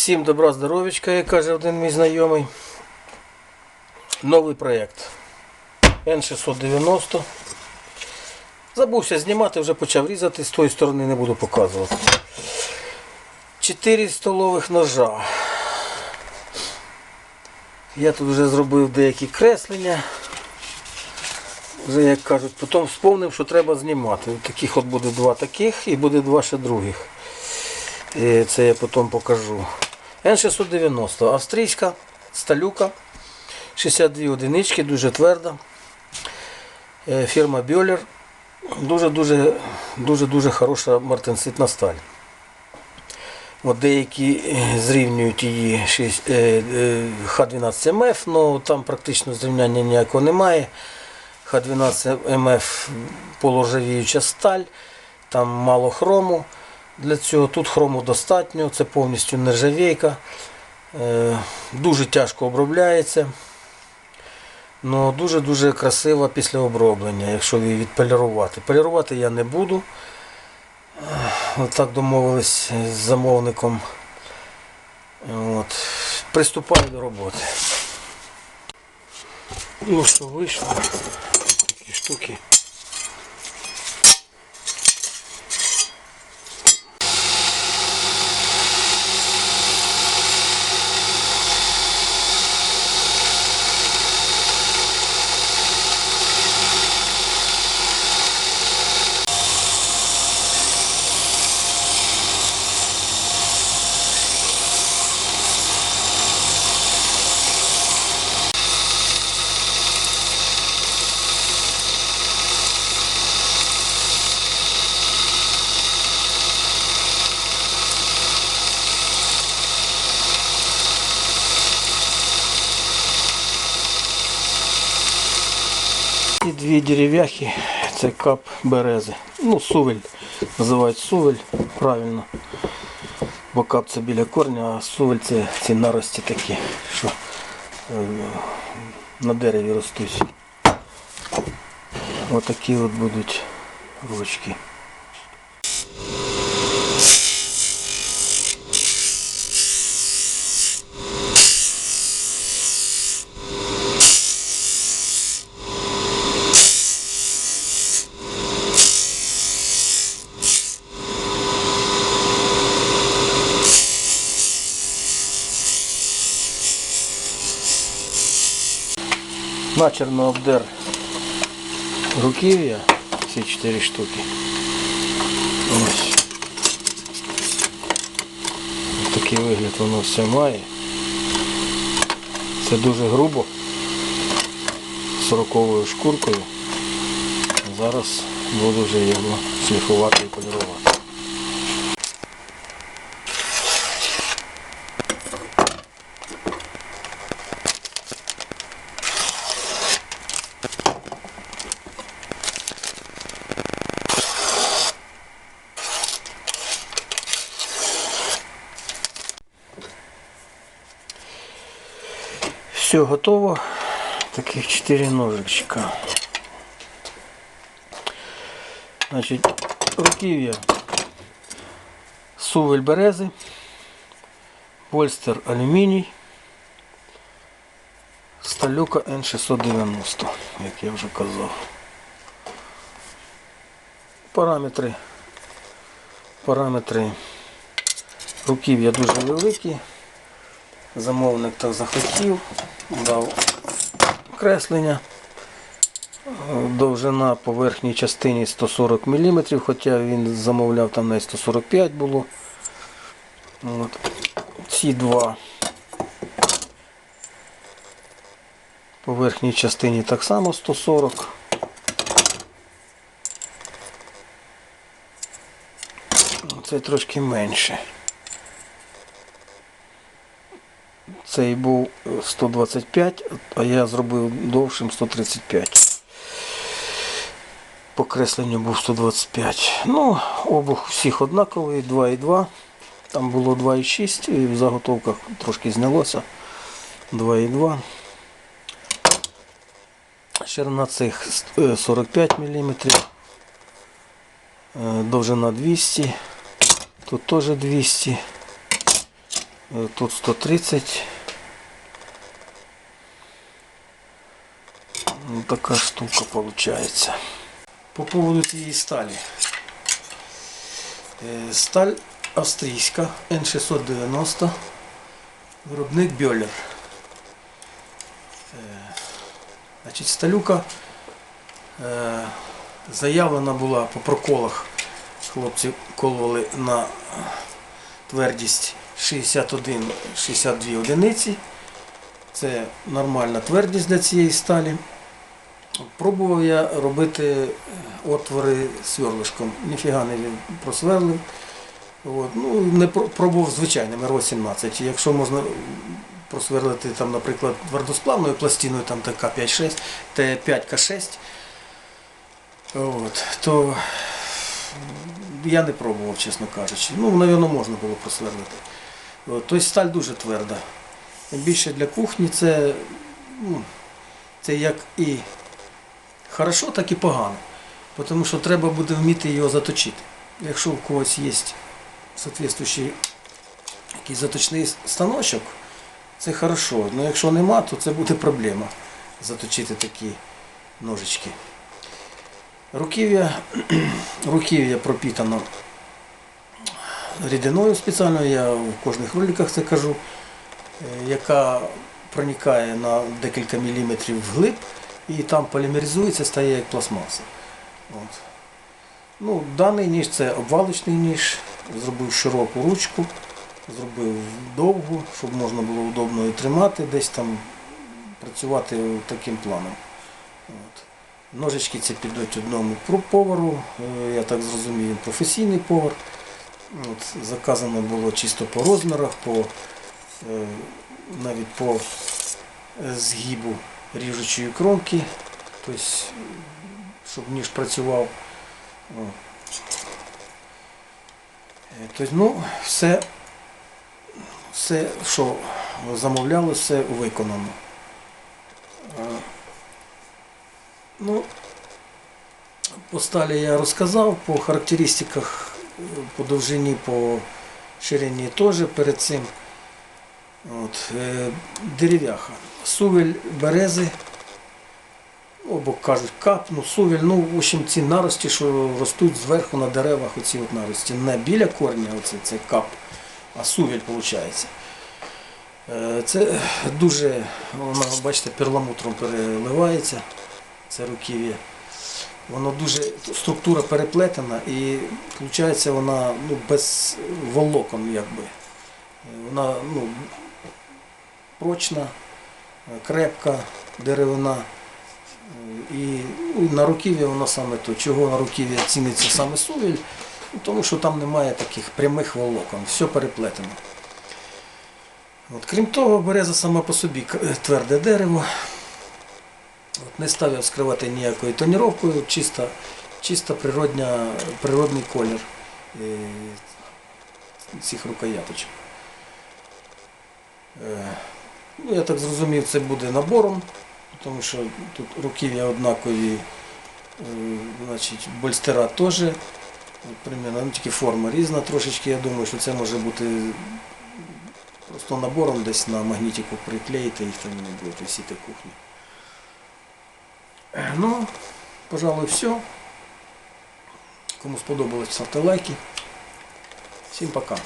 Всім добра здоров'ячка, як каже один мій знайомий. Новий проєкт. N690. Забувся знімати, вже почав різати, з тої сторони не буду показувати. 4 столових ножа. Я тут вже зробив деякі креслення. Вже як кажуть, потім вспомнив, що треба знімати. Таких от буде два таких і буде два ще других. Е, Це я потім покажу. Н690, австрійська сталюка, 62 одинички, дуже тверда. Е, Фірма Бьолер. Дуже-дуже дуже, дуже хороша мартенситна сталь. От деякі е, зрівнюють її е, е, Х12МФ, але там практично зрівняння ніякого немає. Х12МФ полуржавіюча сталь, там мало хрому. Для цього тут хрому достатньо, це повністю нержавійка. Е, Дуже тяжко обробляється. Ну, дуже-дуже красива після оброблення, якщо її відполірувати. Полірувати я не буду. Отак домовились з замовником. От. Приступаю до роботи. Ну що, вийшло? Такі штуки. І дві дерев'яхи, це кап берези. Ну, сувель. Називають сувель, правильно. Бо кап це біля корня, а сувель це ці нарості такі, що е, на дереві ростуть. Отакі от будуть ручки. Начерно обдер руків'я, всі чотири штуки. Ось. Ось такий вигляд воно все має. Це дуже грубо, сороковою шкуркою. Зараз буду вже його шліфувати і полірувати. Все готово. Таких 4 ножичка. Значить, руків'я сувель берези, польстер алюміній, Сталюка N690, як я вже казав. Параметри. Параметри руків'я дуже великі. Замовник так захотів, дав креслення. Довжина по верхній частині 140 мм, хоча він замовляв там на 145 було. От. Ці два по верхній частині так само 140. Це трошки менше. Цей був 125, а я зробив довшим 135. По кресленню був 125. Ну, обух всіх однаковий, 2,2. Там було 2,6 і в заготовках трошки знялося. 2,2. Ширина цих е, 45 мм. Довжина 200. Тут теж 200. Е, Тут 130. Ну, така штука виходить. По поводу цієї сталі. Е, Сталь австрійська N690. Виробник Бьолер. Е, Значить, сталюка е, заявлена була по проколах. Хлопці кололи на твердість 61-62 одиниці. Це нормальна твердість для цієї сталі. Пробував я робити отвори сверлишком. Ніфіга не просверлив. От. Ну, не пробував звичайним РО-17. Якщо можна просверлити, там, наприклад, твердосплавною пластиною, там така 5-6, Т5К6, от, то я не пробував, чесно кажучи. Ну, напевно, можна було просверлити. От, тобто сталь дуже тверда. Більше для кухні це, ну, це як і хорошо, так і погано. Тому що треба буде вміти його заточити. Якщо у когось є соответствуючий заточний станочок, це хорошо. Але якщо нема, то це буде проблема заточити такі ножички. Руків'я, руків'я пропітано рідиною спеціальною, я в кожних роликах це кажу, е, яка проникає на декілька міліметрів вглиб і там полімеризується, стає як пластмаса. От. Ну, даний ніж це обвалочний ніж, зробив широку ручку, зробив довгу, щоб можна було удобно і тримати, десь там працювати таким планом. От. Ножички ці підуть одному повару, е, я так зрозумів, професійний повар. От, заказано було чисто по розмірах, по, е, навіть по е, згибу ріжучої кромки, тобто, щоб ніж працював. Тобто, ну, все, все, що замовляли, все виконано. Е, Ну, по сталі я розказав, по характеристиках, е, по довжині, по ширині теж перед цим. От, е, дерев'яха. Сувель берези, або кажуть кап, ну сувель, ну, в общем, ці нарості, що ростуть зверху на деревах, оці от нарості. Не біля корня, оце, це кап, а сувель виходить. Е, Це дуже, вона, бачите, перламутром переливається, це руків'я. Воно дуже, структура переплетена і виходить вона ну, без волокон якби. Вона ну, прочна, крепка деревина. І ну, на руків'я вона саме то. Чого на руків'я ціниться саме сувіль? Ну, тому що там немає таких прямих волокон, все переплетено. От, крім того, береза сама по собі тверде дерево. От, не став я вскривати ніякою тоніровкою, чисто, чисто природня, природний колір е, цих рукояточок. Е, Ну, я так зрозумів, це буде набором, тому що тут руків'я однакові, е, значить, больстера теж, примерно, ну, тільки форма різна трошечки. Я думаю, що це може бути просто набором десь на магнітику приклеїти, їх там не буде висіти кухні. Е, Ну, пожалуй, все. Кому сподобалось, ставте лайки. Всім пока.